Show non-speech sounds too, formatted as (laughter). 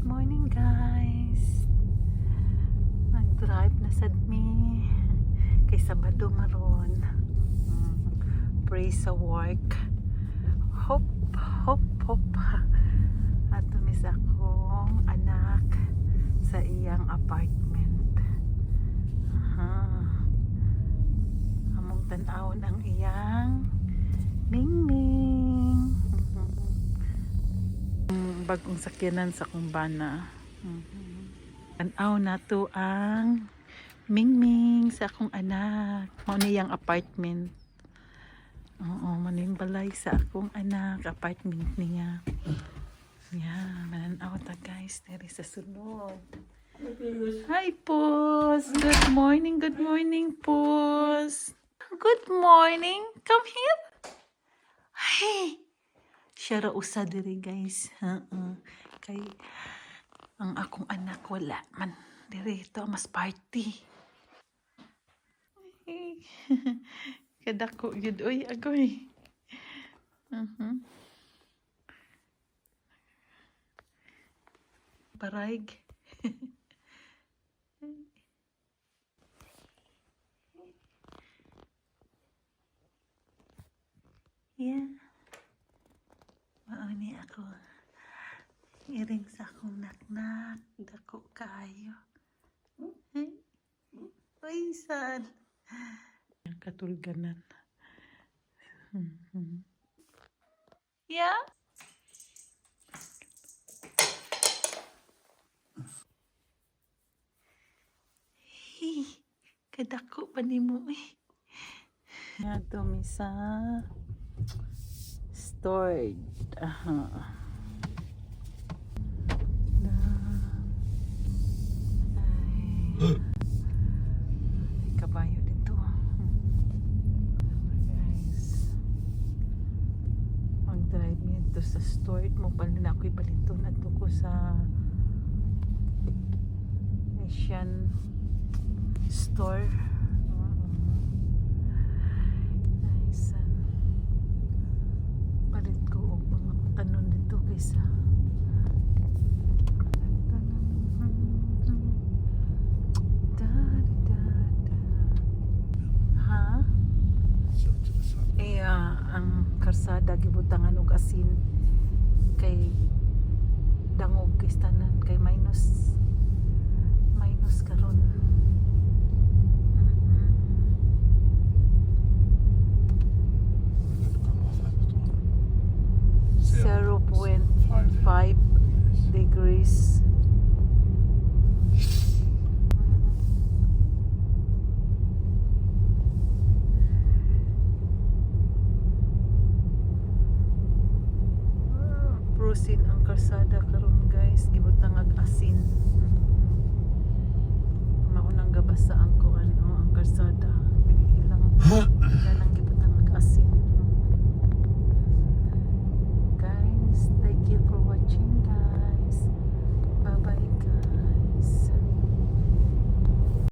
Good morning guys. Nag-drive na sad mi. Kay Sabado maron. Mm, Pray sa work. Hop, hop, hop. At tumis akong anak sa iyang apartment. Aha. Among tanawon ang iyang Mingming. Bagong sakyanan sa kumbana. Mhm. Tanaw na to ang Mingming sa akong anak. Mao niyang apartment. Oo, maning balay sa akong anak. Apartment niya. Yan, mananaw ta guys. Dere sa sunod. Hi, Pus. Good morning, good morning, Pus. Good morning. Come here. Hey. Siya ra usa guys. Oo. Kay ang akong anak wala man. Diri ito mas party. (laughs) Kadako yun. Uy, agoy. Mhm. Paraig. (laughs) Yeah. Mauni ako. Iring sa akong naknak. Dako kayo. Ay. Uy, sad. Ang katulganan. Yeah? Hey, kadako pa ni mo eh. Nga mi sa stored. Aha. Na, ay, may kabayo dito. Guys. Mag-drive sa stored mo. Pala na ako'y palito na to ko sa Asian store. Kaysa Ha? Eh, ang karsada gibutangan og asin kay dangog kay tanan kay minus Prusin ang karsada karon